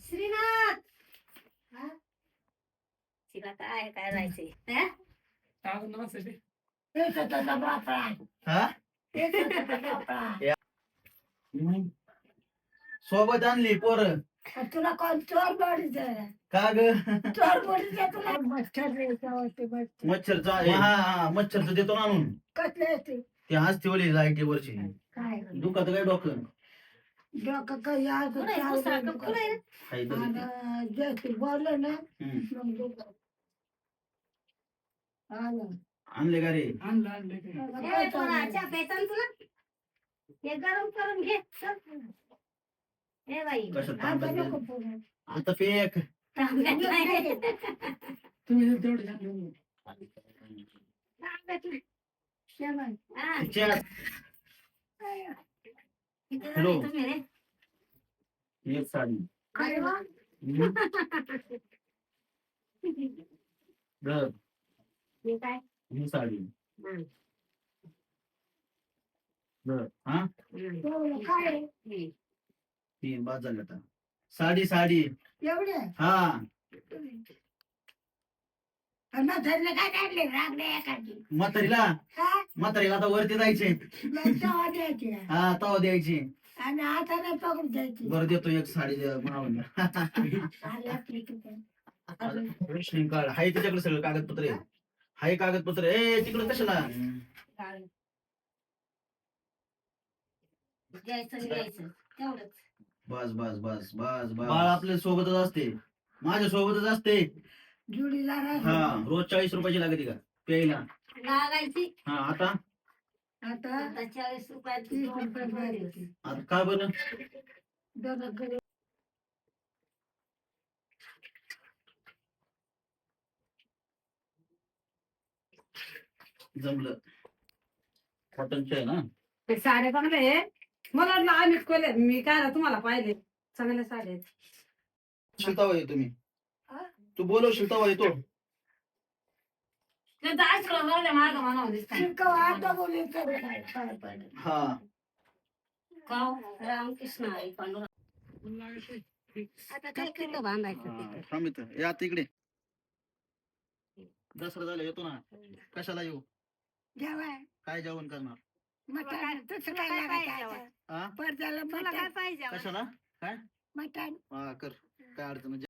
श्रीनाथ! हा? तिला काय काय हा? हा? सोबत आणली पोर. तुला कोण चोर बडीच का ग? चोर बडीच तुला? मच्छर द्यायचा मच्छर. मच्छरचा हा हा मच्छरचं देतो ना आणून. कसले ते आज ठेवली लाईटी वरची काय? दुखात काय डॉक्टर डोकं काही? हाय तरी ते. आणि जे ते बोललं ना हम्म. मग डोकं. आलं. आणले का रे ए, पोरा, चहा प्यायचा ना तुला हे गरम करून घे चल. ए बाई कशात आता तांब्यात नको घे. बोलू. आता फेक तांब्यात नाही. तांब्यात नाही. शेवण. हा, चहा. हॅलो. एक साडी. हे ही साडी. हा. तीन बाद झाले आता. साडी साडी. एवढे? हा. काय काढले? रागले एखादी. म्हातारीला? म्हातारीला आता वरती जायचे मग तेव्हा द्यायची हा तवा द्यायची. आणि आता नाही पकडून द्यायची. बरं देतो एक साडी द्या म्हणावं आली आपली किती. रेशनिंग कार्ड हाय त्याच्याकडे सगळं कागदपत्र. आहे हाय कागदपत्र. ए तिकडे कशाला? द्यायचं तेवढंच. बस बस बस बस बस. बाळ आपल्या सोबतच असते. माझ्या सोबतच असते. जुडीला हा. रोज चाळीस रुपयाची लागते का? प्यायला. लागायची. हा आता? आता आता चाळीस रुपयाची. आता का बरं? जमलं. कॉटनचे आहे ना? ते साड्या चांगल्या आहे. मला वाटलं आम्ही कोले मी काय ना तुम्हाला पाहिले. चांगल्या साड्या आहेत. हा? तू बोलव शिलतावा येतो. ते तर आजकाल मला मार्ग म्हणावं दिसतं शिरकव आता बोलून करे काय काय पडलं. हा. गाव रामकृष्ण हरी पांडुरंग. आता काय किल्लं बांधायचं हा, तिथं? थांब इथं. या आता इकडे दसरा झाला येतो ना. कशाला येऊ? जेवाय. काय जेवण करणार? मटण. दुसरं काय लागायचं? हा परत झालं काय मटण. पाहिजे कशाला? मटण. हा कर. काय अडचण नाही.